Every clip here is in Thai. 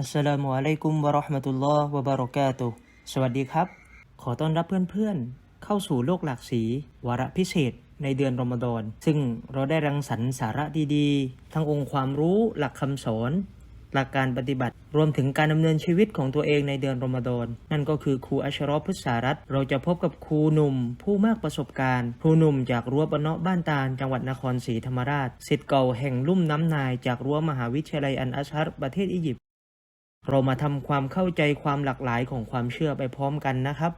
อัสสลามุอะลัยกุมวะเราะห์มะตุลลอฮ์วะบารอกาตุสวัสดีครับ ขอต้อนรับเพื่อนๆ เข้าสู่โลกหลากสี วาระพิเศษในเดือนรอมฎอน ซึ่งเราได้รังสรรค์สาระดีๆ ทั้งองค์ความรู้หลักคำสอน หลักการปฏิบัติ รวมถึงการดำเนินชีวิตของตัวเองในเดือนรอมฎอน นั่นก็คือครูอัชรอพุทธสารัตเราจะพบกับครูหนุ่ม ผู้มากประสบการณ์ ครูหนุ่มจากรั้วบานเนาะบ้านตาลจังหวัดนครศรีธรรมราชศิษย์เก่าแห่งลุ่มน้ำนายจากรั้วมหาวิทยาลัยอันอัชฮรประเทศอียิปต์ เรามาทำความเข้าใจความหลากหลายของความเชื่อไปพร้อมกันนะครับ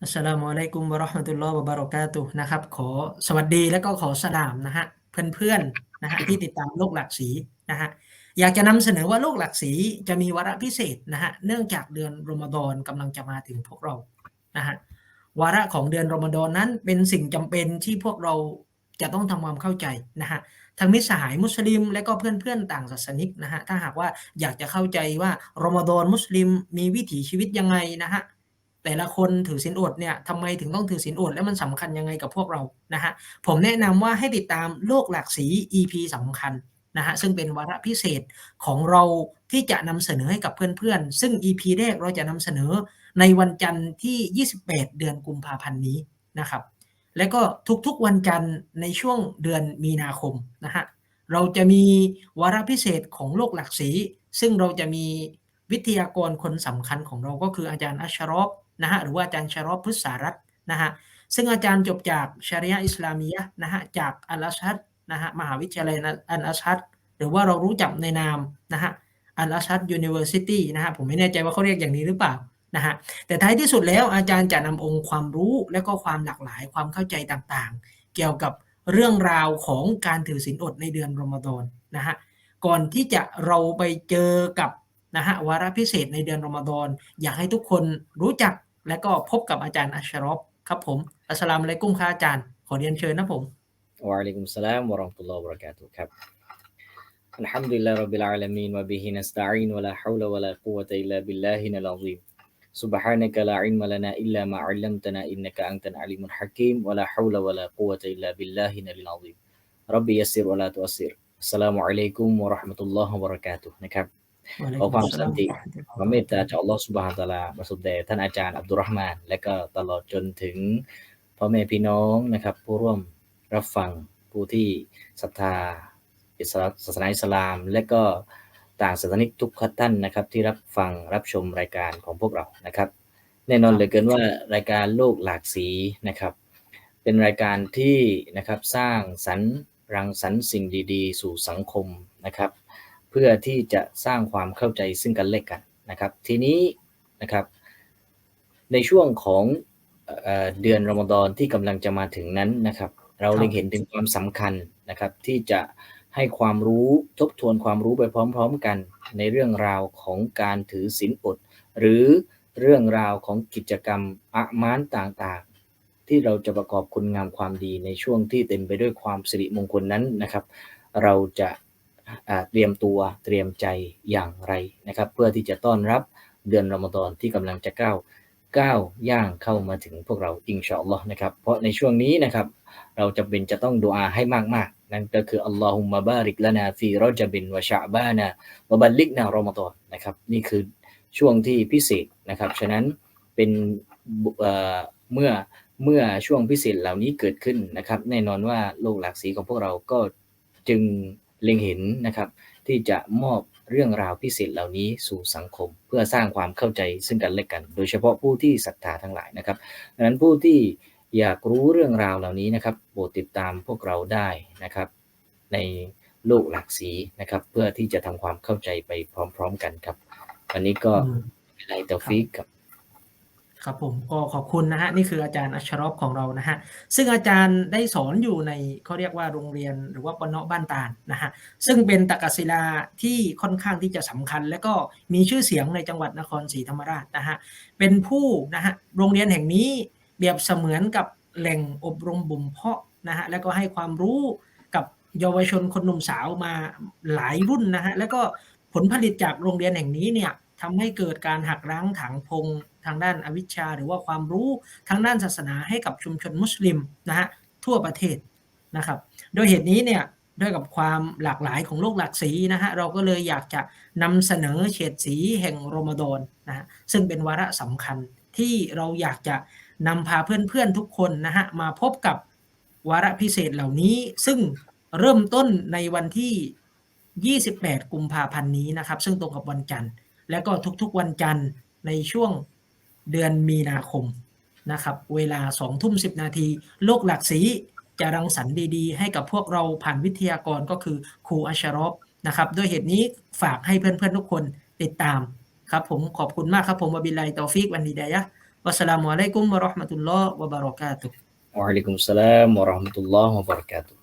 อัสสลามุอะลัยกุมวะราะห์มะตุลลอฮ์วะบารอกาตุนะครับ ขอสวัสดีและก็ขอสลามนะฮะเพื่อนๆนะฮะที่ติดตามโลกหลากสีนะฮะอยากจะนำเสนอว่าโลกหลากสีจะมีวาระพิเศษนะฮะเนื่องจากเดือนรอมฎอนกำลังจะมาถึงพวกเรานะฮะวาระของเดือนรอมฎอนนั้นเป็นสิ่งจำเป็นที่พวกเรา จะต้องทำความเข้าใจนะฮะทางมิสหายมุสลิม และก็เพื่อนๆ ต่างศาสนิกนะฮะถ้าหากว่าอยากจะเข้าใจว่ารอมฎอนมุสลิมมีวิถีชีวิตยังไงนะฮะแต่ละคนถือศีลอดเนี่ยทำไมถึงต้องถือศีลอดและมันสำคัญยังไงกับพวกเรานะฮะผมแนะนำว่าให้ติดตามโลกหลากสี EP สำคัญนะฮะซึ่งเป็นวาระพิเศษของเราที่จะนำเสนอให้กับเพื่อนๆ ซึ่ง EP แรกเราจะนำเสนอในวันจันทร์ที่ 28 เดือนกุมภาพันธ์นี้นะครับ และก็ทุกๆวันจันทร์ในช่วงเดือนมีนาคมนะฮะเราจะมีวาระพิเศษของโลกหลักสี ซึ่งเราจะมีวิทยากรคนสำคัญของเราก็คืออาจารย์อัชรอฟนะฮะหรือว่าอาจารย์ชารอฟพุทธสารัตนะฮะซึ่งอาจารย์จบจากชริยะอิสลามียะนะฮะจากอัลอาชัดนะฮะมหาวิทยาลัยอัลอาชัดหรือว่าเรารู้จักในนามนะฮะอัลอาชัดยูนิเวอร์ซิตี้นะฮะผมไม่แน่ใจว่าเขาเรียกอย่างนี้หรือเปล่า นะฮะแต่ท้ายที่สุดแล้วอาจารย์จะนำองค์ความรู้และก็ความหลากหลายความเข้าใจต่างๆ เกี่ยวกับเรื่องราวของการถือศีลอดในเดือนรอมฎอนนะฮะก่อนที่จะเราไปเจอกับนะฮะวาระพิเศษในเดือนรอมฎอนอยากให้ทุกคนรู้จักและก็พบกับอาจารย์อัชรอฟครับผมอัสลามุอะลัยกุมค่ะอาจารย์ ขอเรียนเชิญนะผมวะอะลัยกุมสลามวะราะห์มะตุลลอฮ์วะบะเราะกาตุฮ์ครับอัลฮัมดุลิลลาฮิร็อบ سبحانك لا علم لنا إلا ما علمتنا إنك أنت العليم الحكيم ولا حول ولا قوة إلا بالله العلي العظيم ربي يسر ولا تؤسر السلام عليكم ورحمة الله وبركاته นะครับ ขอความสันติ ความเมตตาจากอัลลอฮ์สุบฮานะฮูวะตะอาลาประสบแด่ท่านอาจารย์อับดุลเราะห์มาน และก็ตลอดจนถึงพ่อแม่พี่น้องนะครับ ผู้ร่วมรับฟังผู้ที่ศรัทธาอิสลามศาสนาอิสลาม และก็ ต่างศาสนิกทุกท่านนะครับ ที่รับฟังรับชมรายการของพวกเรานะครับ แน่นอนเหลือเกินว่ารายการโลกหลากสีนะครับ เป็นรายการที่นะครับสร้างสรรค์รังสรรค์สิ่งดีๆ สู่สังคมนะครับ เพื่อที่จะสร้างความเข้าใจซึ่งกันและกันนะครับ ทีนี้นะครับ ในช่วงของเออเดือนรอมฎอนที่กำลังจะมาถึงนั้นนะครับ เราเล็งเห็นถึงความสำคัญนะครับที่จะ ให้ความรู้ทบทวนความรู้ไปพร้อม ๆ กัน ในเรื่องราวของการถือศีลอด หรือเรื่องราวของกิจกรรมอะมานต่างๆ ที่เราจะประกอบคุณงามความดีในช่วงที่เต็มไปด้วยความสิริมงคลนั้นนะครับ เราจะเตรียมตัวเตรียมใจอย่างไรนะครับ เพื่อที่จะต้อนรับเดือนรอมฎอนที่กำลังจะก้าว ก้าวย่างเข้ามาถึงพวกเราอินชาอัลลอฮ์นะครับ เพราะในช่วงนี้นะครับ เราจะเป็นจะต้องดูอาให้มากๆ นั่นก็คืออัลลอฮุมะบาริกละนาฟีรอจบินวะชะบานาวะบัลลิกนารอมฎอนนะครับ นี่คือช่วงที่พิเศษนะครับ ฉะนั้นเป็นเอ่อเมื่อเมื่อช่วงพิเศษเหล่านี้เกิดขึ้นนะครับ แน่นอนว่าโลกหลากสีของพวกเราก็จึงเล็งเห็นนะครับ ที่จะมอบ เรื่องราวพิเศษเหล่านี้สู่สังคม เพื่อสร้างความเข้าใจซึ่งกันและกัน โดยเฉพาะผู้ที่ศรัทธาทั้งหลายนะครับดังนั้นผู้ที่อยากรู้เรื่องราวเหล่านี้นะครับโปรดติดตามพวกเราได้นะครับ ในโลกหลากสีนะครับ เพื่อที่จะทำความเข้าใจไปพร้อม ๆ กันครับ วันนี้ก็อืมไลตอฟิกครับ ครับผมก็ขอบคุณนะฮะนี่คืออาจารย์อัชรอฟของเรานะฮะซึ่งอาจารย์ได้สอนอยู่ในเขาเรียกว่าโรงเรียนหรือว่าปนเนาะบ้านตาลนะฮะซึ่งเป็นตกศิลาที่ค่อนข้างที่จะสำคัญ และก็มีชื่อเสียงในจังหวัดนครศรีธรรมราชนะฮะเป็นผู้นะฮะโรงเรียนแห่งนี้เปรียบเสมือนกับแหล่งอบรมบ่มเพาะนะฮะแล้วก็ให้ความรู้กับเยาวชนคนหนุ่มสาวมาหลายรุ่นนะฮะแล้วก็ผลผลิตจากโรงเรียนแห่งนี้เนี่ย ทำให้เกิดการหักล้างถางพงทางด้านอวิชชา หรือว่าความรู้ทางด้านศาสนาให้กับชุมชนมุสลิมนะฮะทั่วประเทศนะครับ โดยเหตุนี้เนี่ยด้วยกับความหลากหลายของโลกหลากสีนะฮะเราก็เลยอยากจะนำเสนอเฉดสีแห่งรอมฎอนนะฮะซึ่งเป็นวาระสำคัญที่เราอยากจะนำพาเพื่อนๆทุกคนนะฮะมาพบกับวาระพิเศษเหล่านี้ ซึ่งเริ่มต้นในวันที่ 28 กุมภาพันธ์นี้นะครับ ซึ่งตรงกับวันจันทร์ และก็ทุกๆวันจันทร์ในช่วงเดือนมีนาคมนะครับ เวลา2ทุ่ม10 นาที โลกหลากสีจะรังสรรค์ดีๆ ให้กับพวกเราผ่านวิทยากรก็คือครูอัชรอฟนะครับด้วยเหตุนี้ฝากให้เพื่อนๆทุกคนติดตามครับผมขอบคุณมากครับผมวบิลลาฮิตอฟิกวันดีดายะวัสสลามุอะลัยกุมวะราะห์มะตุลลอฮ์วะบะเราะกาตุฮ์ Waalaikumsalam warahmatullahi wabarakatuh